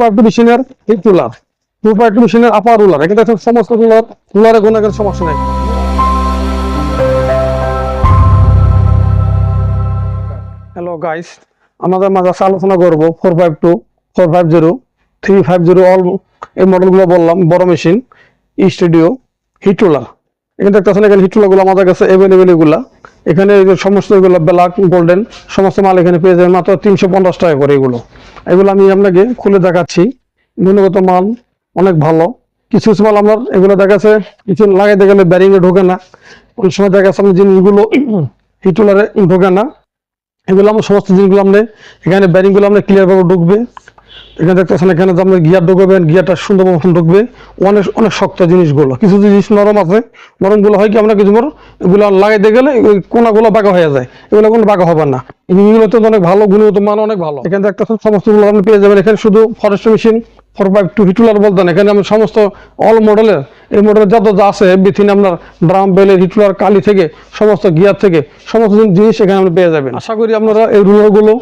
Pipe মেশিনের ruler four pipe two মেশিনের আপার ruler দেখেন সমস্ত রুলার রুলারে একটা সমস্যা নেই। হ্যালো গাইস আমাদের মাঝে আলোচনা করব four five two four five zero three five zero all এই মডেলগুলো বললাম, বড় মেশিন স্টুডিও হিটুলা এখানে দেখতেছেন এখানে হিট রুলারগুলো আমাদের কাছে অ্যাভেলেবেল এগুলা। এখানে সমস্ত এগুলো ব্ল্যাক গোল্ডেন সমস্ত মাল এখানে পেয়ে যাবেন মাত্র তিনশো পঞ্চাশ টাকা করে এগুলো। এগুলো আমি আপনাকে খুলে দেখাচ্ছি। গুণগত মাল অনেক ভালো। কিছু কিছু মাল আমার এগুলো দেখাচ্ছে, কিছু লাগাইতে গেলে ব্যারিংয়ে ঢোকে না। অনেক সময় দেখা যাচ্ছে আপনার জিনিসগুলো হিটুলারে ঢোকে না। এগুলো আমার সমস্ত জিনিসগুলো আপনি এখানে ব্যারিংগুলো আপনার ক্লিয়ারভাবে ঢুকবে। এখানে দেখতেছেন, এখানে যে আপনি গিয়ার ঢুকবেন, গিয়ারটা সুন্দর মতন ঢুকবে। অনেক অনেক শক্ত জিনিসগুলো। কিছু জিনিস নরম আছে। নরমগুলো হয় কি, আমরা কিছু এগুলো লাগাইতে গেলে ওই কোনাগুলো বাঁকা হয়ে যায়। এগুলো কোনো বাঁকা হবে না। এগুলো তো অনেক ভালো, গুণগত মান অনেক ভালো। এখানে দেখতেছেন সমস্তগুলো আপনি পেয়ে যাবেন। এখানে শুধু forest machine four five two হিটুলার বলতেন। এখানে আমি সমস্ত অল মডেলের এই মডেলের যত যা আছে বিথিন আপনার ড্রাম বেলের হিটুলার কালি থেকে, সমস্ত গিয়ার থেকে, সমস্ত জিনিস এখানে আপনি পেয়ে যাবেন। আশা করি আপনারা এই রুলারগুলো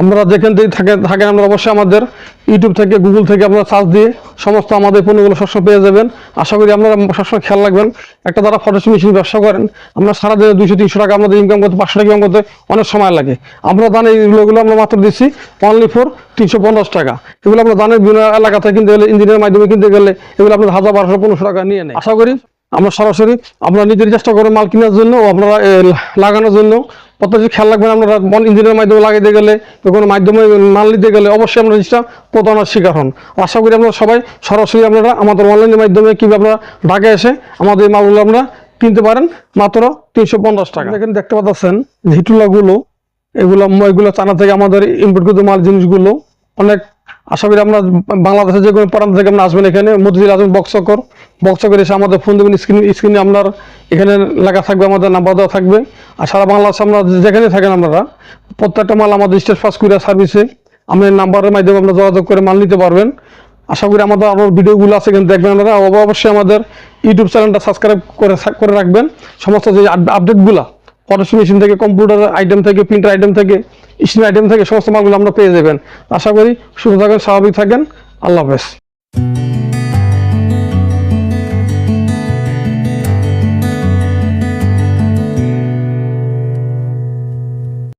আমরা যেখান থেকে থাকেন থাকেন আমরা অবশ্যই আমাদের ইউটিউব থেকে গুগল থেকে আপনারা সার্চ দিয়ে সমস্ত আমাদের পণ্যগুলো সবসময় পেয়ে যাবেন। আশা করি আপনারা সবসময় খেয়াল রাখবেন। একটা যারা ফরেস্ট মেশিন ব্যবসা করেন, আমরা সারাদিনে দুইশো তিনশো টাকা আমাদের ইনকাম করতে, পাঁচশো টাকা ইনকাম করতে অনেক সময় লাগে। আমরা জানি এইগুলোগুলো আমরা মাত্র দিচ্ছি অনলি ফোর তিনশো পঞ্চাশ টাকা। এগুলো আপনার দানের বিভিন্ন এলাকা থেকে কিনতে গেলে ইঞ্জিনিয়ার মাধ্যমে কিনতে গেলে, এগুলো আপনার হাজার বারোশো, পনেরোশো টাকা নিয়ে নেয়। আশা করি আমরা সরাসরি আমরা নিজের চেষ্টা করে মাল কেনার জন্য আপনারা লাগানোর জন্য প্রত্যেক খেয়াল রাখবেন আপনারা মন ইঞ্জিনের মাধ্যমে লাগাইতে গেলে কোনো মাধ্যমে মাল নিতে গেলে অবশ্যই আমরা জিনিসটা প্রতারণার শিকার হন। আশা করি আপনারা সবাই সরাসরি আপনারা আমাদের অনলাইনের মাধ্যমে কীভাবে আপনারা ঢাকা এসে আমাদের মালগুলো আমরা কিনতে পারেন। মাত্র তিনশো পঞ্চাশ টাকা। এখানে দেখতে পাচ্ছেন, হিটুলাগুলো, এগুলো এগুলো চানা থেকে আমাদের ইম্পোর্ট করতে মাল জিনিসগুলো অনেক আশা করি আমরা বাংলাদেশে যে কোনো প্রান্ত থেকে আপনি আসবেন এখানে। মধ্যে আসবেন বক্সকর বক্সকর এসে আমাদের ফোন দেবেন স্ক্রিন স্ক্রিনে আপনার এখানে লেখা থাকবে, আমাদের নাম্বার দেওয়া থাকবে। আর সারা বাংলাদেশে আমরা যেখানে থাকেন আপনারা, প্রত্যেকটা মাল আমাদের স্টেট ফার্স্ট কুরিয়ার সার্ভিসে আপনার নাম্বারের মাধ্যমে আপনারা যোগাযোগ করে মাল নিতে পারবেন। আশা করি আমাদের আরও ভিডিওগুলো আছে কিন্তু দেখবেন আপনারা। অব- অবশ্যই আমাদের ইউটিউব চ্যানেলটা সাবস্ক্রাইব করে করে রাখবেন। সমস্ত যে আপডেটগুলো ফটোস মেশিন থেকে কম্পিউটার আইটেম থেকে প্রিন্টার আইটেম থেকে স্টিল আইটেম থেকে সমস্ত মালগুলো আমরা পেয়ে যাবেন। আশা করি সুস্থ থাকেন, স্বাভাবিক থাকেন। আল্লাহ হাফেজ।